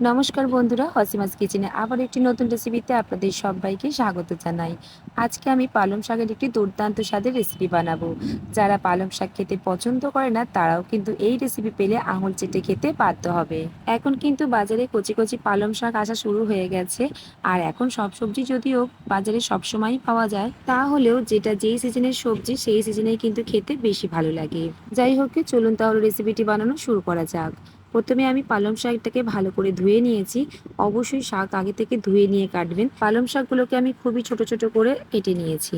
নমস্কার বন্ধুরা, হসিমাস কিচেনে আবার একটি নতুন রেসিপিতে আপনাদের সবাইকে স্বাগত জানাই। আজকে আমি পালং শাকের একটি দুর্দান্ত স্বাদের রেসিপি বানাবো। যারা পালং শাক খেতে পছন্দ করে না, তারাও কিন্তু এই রেসিপি পেলে আঙুল চেটে খেতে বাধ্য হবে। এখন কিন্তু বাজারে কচি কচি পালং শাক আসা শুরু হয়ে গেছে। আর এখন সব সবজি যদিও বাজারে সবসময়ই পাওয়া যায়, তাহলেও যেটা যেই সিজনের সবজি, সেই সিজনেই কিন্তু খেতে বেশি ভালো লাগে। যাই হোক, চলুন তাহলে রেসিপিটি বানানো শুরু করা যাক। প্রথমে আমি পালং শাকটাকে ভালো করে ধুয়ে নিয়েছি। অবশ্যই শাক আগে থেকে ধুয়ে নিয়ে কাটবেন। পালং শাকগুলোকে আমি খুবই ছোট ছোট করে কেটে নিয়েছি।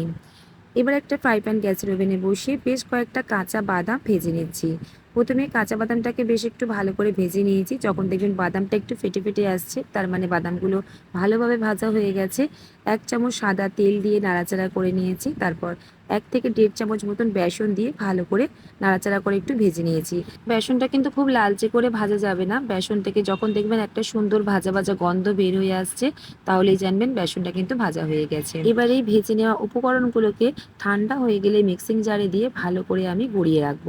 এবার একটা ফ্রাই প্যান গ্যাসের ওভেনে বসিয়ে বেশ কয়েকটা কাঁচা বাদাম ভেজে নিচ্ছি। প্রথমে কাঁচা বাদামটাকে বেশ একটু ভালো করে ভেজে নিয়েছি। যখন দেখবেন বাদামটা একটু ফেটে ফেটে আসছে, তার মানে বাদামগুলো ভালোভাবে ভাজা হয়ে গেছে। এক চামচ সাদা তেল দিয়ে নাড়াচাড়া করে নিয়েছি। তারপর এক থেকে দেড় চামচ মতন বেসন দিয়ে ভালো করে নাড়াচাড়া করে একটু ভেজে নিয়েছি। বেসনটা কিন্তু খুব লালচে করে ভাজা যাবে না। বেসন থেকে যখন দেখবেন একটা সুন্দর ভাজা ভাজা গন্ধ বের হয়ে আসছে, তাহলেই জানবেন বেসনটা কিন্তু ভাজা হয়ে গেছে। এবার এই ভেজে নেওয়া উপকরণগুলোকে ঠান্ডা হয়ে গেলে মিক্সিং জারে দিয়ে ভালো করে আমি গড়িয়ে রাখব।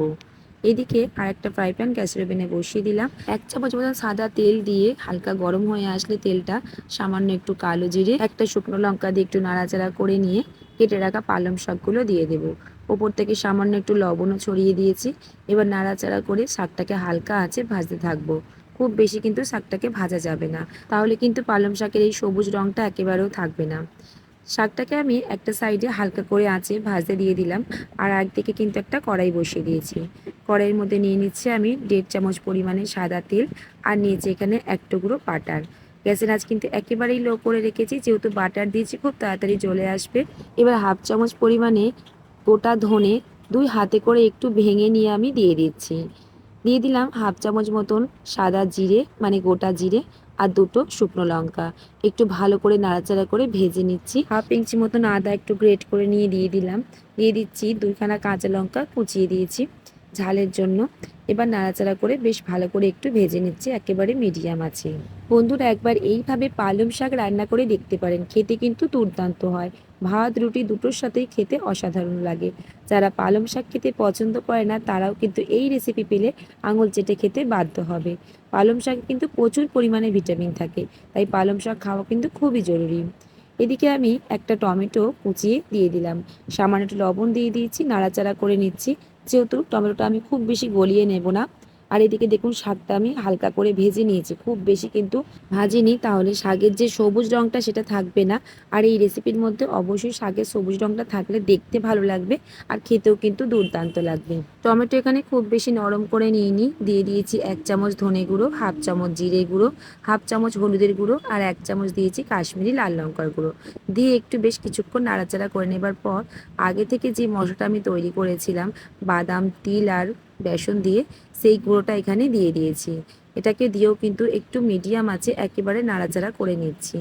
এদিকে আরেকটা ফ্রাই প্যান গ্যাসের ওভেনে বসিয়ে দিলাম। এক চামচ মতন সাদা তেল দিয়ে হালকা গরম হয়ে আসলে তেলটা সামান্য একটু কালো জিরে, একটা শুকনো লঙ্কা দিয়ে একটু নাড়াচাড়া করে নিয়ে কেটে রাখা পালং শাকগুলো দিয়ে দেবো। ওপর থেকে সামান্য একটু লবণও ছড়িয়ে দিয়েছি। এবার নাড়াচাড়া করে শাকটাকে হালকা আঁচে ভাজতে থাকব। খুব বেশি কিন্তু শাকটাকে ভাজা যাবে না। তাহলে কিন্তু পালং শাকের এই সবুজ রঙটা একেবারেও থাকবে না। শাকটাকে আমি একটা সাইডে হালকা করে আঁচে ভাজতে দিয়ে দিলাম আর একদিকে কিন্তু একটা কড়াই বসিয়ে দিয়েছি। কড়াইয়ের মধ্যে নিয়ে নিচ্ছে আমি দেড় চামচ পরিমাণে সাদা তেল আর নিয়েছি এখানে এক টুকরো বাটার। গ্যাসের আঁচ কিন্তু একেবারেই লো করে রেখেছি, যেহেতু বাটার দিয়েছি খুব তাড়াতাড়ি চলে আসবে। এবার হাফ চামচ পরিমাণে গোটা ধনে দুই হাতে করে একটু ভেঙে নিয়ে আমি দিয়ে দিচ্ছি। দিয়ে দিলাম হাফ চামচ মতন সাদা জিরে মানে গোটা জিরে আর দুটো শুকনো লঙ্কা। একটু ভালো করে নাড়াচাড়া করে ভেজে নিচ্ছি। হাফ ইঞ্চি মতন আদা একটু গ্রেট করে নিয়ে দিয়ে দিলাম। দিয়ে দিচ্ছি দুইখানা কাঁচা লঙ্কা কুচিয়ে দিয়েছি ঝালের জন্য। এবার নাড়াচাড়া করে বেশ ভালো করে একটু ভেজে নিচ্ছি, একেবারে মিডিয়াম আছে। বন্ধুরা, একবার এইভাবে পালং শাক রান্না করে দেখতে পারেন। খেতে কিন্তু দুর্দান্ত হয়। ভাত, রুটি দুটোর সাথেই খেতে অসাধারণ লাগে। যারা পালং শাক খেতে পছন্দ করে না, তারাও কিন্তু এই রেসিপি পেলে আঙুল চেটে খেতে বাধ্য হবে। পালং শাকে কিন্তু প্রচুর পরিমাণে ভিটামিন থাকে, তাই পালং শাক খাওয়া কিন্তু খুবই জরুরি। এদিকে আমি একটা টমেটো কুচিয়ে দিয়ে দিলাম। সামান্য একটু লবণ দিয়ে দিয়েছি, নাড়াচাড়া করে নিচ্ছি। যেহেতু টমেটোটা আমি খুব বেশি গলিয়ে নেব না আর এদিকে দেখুন শাকটা আমি হালকা করে ভেজে নিয়েছি। খুব বেশি কিন্তু ভাজিনি, তাহলে শাকের যে সবুজ রঙটা সেটা থাকবে না। আর এই রেসিপির মধ্যে অবশ্যই শাকের সবুজ রঙটা থাকলে দেখতে ভালো লাগবে আর খেতেও কিন্তু দুর্দান্ত লাগবে। টমেটো এখানে খুব বেশি নরম করে নিয়ে নিই দিয়ে দিয়েছি এক চামচ ধনে গুঁড়ো, হাফ চামচ জিরে গুঁড়ো, হাফ চামচ হলুদের গুঁড়ো আর এক চামচ দিয়েছি কাশ্মীরি লাল লঙ্কার গুঁড়ো। দিয়ে একটু বেশ কিছুক্ষণ নাড়াচাড়া করে নেবার পর আগে থেকে যে মশলাটা আমি তৈরি করেছিলাম, বাদাম, তিল আর বেসন দিয়ে সেই গুঁড়োটা এখানে দিয়ে দিয়েছি। এটাকে দিয়েও কিন্তু একটু মিডিয়াম আছে, একেবারে নাড়াচাড়া করে নিচ্ছি।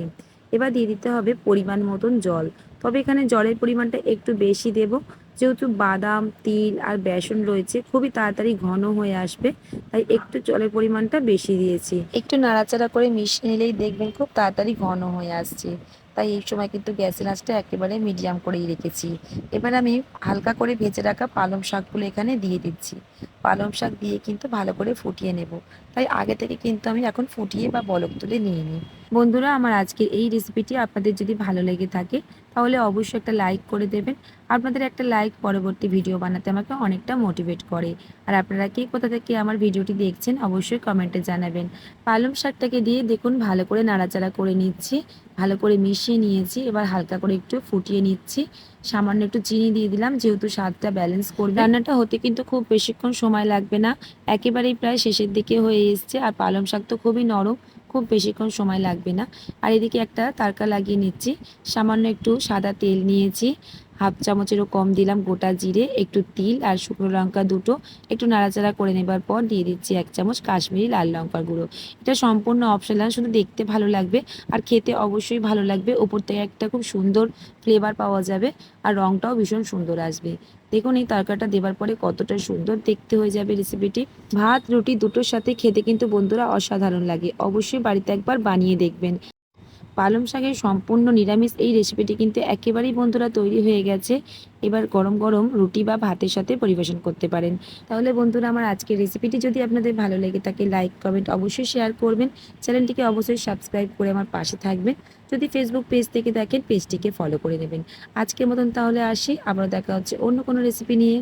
এবার দিয়ে দিতে হবে পরিমাণ মতন জল। তবে এখানে জলের পরিমাণটা একটু বেশি দেব। যেহেতু বাদাম, তিল আর বেসন রয়েছে, খুবই তাড়াতাড়ি ঘন হয়ে আসবে, তাই একটু জলের পরিমাণটা বেশি দিয়েছি। একটু নাড়াচাড়া করে মিশিয়ে নিলেই দেখবেন খুব তাড়াতাড়ি ঘন হয়ে আসছে। তাই এই সময় কিন্তু গ্যাসের আঁচটা একেবারে মিডিয়াম করেই রেখেছি। এবার আমি হালকা করে ভেজে রাখা পালং শাকগুলো এখানে দিয়ে দিচ্ছি। পালং শাক দিয়ে কিন্তু ভালো করে ফুটিয়ে নেব। তাই আগে থেকে কিন্তু আমি এখন ফুটিয়ে বা বলক তুলে নিয়ে নিই বন্ধুরা, আমার আজকের এই রেসিপিটি আপনাদের যদি ভালো লেগে থাকে, তাহলে অবশ্যই একটা লাইক করে দেবেন। আপনাদের একটা লাইক পরবর্তী ভিডিও বানাতে আমাকে অনেকটা মোটিভেট করে। আর আপনারা কে কোথা থেকে আমার ভিডিওটি দেখছেন, অবশ্যই কমেন্টে জানাবেন। পালং শাকটাকে দিয়ে দেখুন, ভালো করে নাড়াচাড়া করে নিচ্ছি। ভালো করে মিশিয়ে নিয়েছি, এবার হালকা করে একটু ফুটিয়ে নিচ্ছি। সামান্য একটু চিনি দিয়ে দিলাম, যেহেতু স্বাদটা ব্যালেন্স করবে। রান্নাটা হতে কিন্তু খুব বেশিক্ষণ সময় লাগবে না, একেবারেই প্রায় শেষের দিকে হয়ে এসছে, আর পালং শাক তো খুবই নরম, খুব বেশিক্ষণ সময় লাগবে না। আর এদিকে একটা তারকা লাগিয়ে নিচ্ছি, সামান্য একটু সাদা তেল নিয়েছি। হাফ চামচেরও কম দিলাম গোটা জিরে, একটু তিল আর শুকনো লঙ্কা দুটো। একটু নাড়াচাড়া করে নেবার পর দিয়ে দিচ্ছি এক চামচ কাশ্মীরি লাল লঙ্কার গুঁড়ো। এটা সম্পূর্ণ অপশনাল শুধু দেখতে ভালো লাগবে আর খেতে অবশ্যই ভালো লাগবে। ওপর থেকে একটা খুব সুন্দর ফ্লেভার পাওয়া যাবে আর রঙটাও ভীষণ সুন্দর আসবে। দেখুন এই তরকাটা দেওয়ার পরে কতটা সুন্দর দেখতে হয়ে যাবে রেসিপিটি ভাত, রুটি দুটোর সাথে খেতে কিন্তু বন্ধুরা অসাধারণ লাগে। অবশ্যই বাড়িতে একবার বানিয়ে দেখবেন। পালং শাকের সম্পূর্ণ নিরামিষ এই রেসিপিটি কিন্তু একেবারেই বন্ধুরা তৈরি হয়ে গেছে। এবার গরম গরম রুটি বা ভাতের সাথে পরিবেশন করতে পারেন। তাহলে বন্ধুরা আমার আজকের রেসিপিটি যদি আপনাদের ভালো লেগে থাকে লাইক কমেন্ট অবশ্যই শেয়ার করবেন। চ্যানেলটিকে অবশ্যই সাবস্ক্রাইব করে আমার পাশে থাকবেন। যদি ফেসবুক পেজ থেকে দেখেন পেজটিকে ফলো করে নেবেন। আজকের মতন তাহলে আসি আবার দেখা হচ্ছে অন্য কোনো রেসিপি নিয়ে।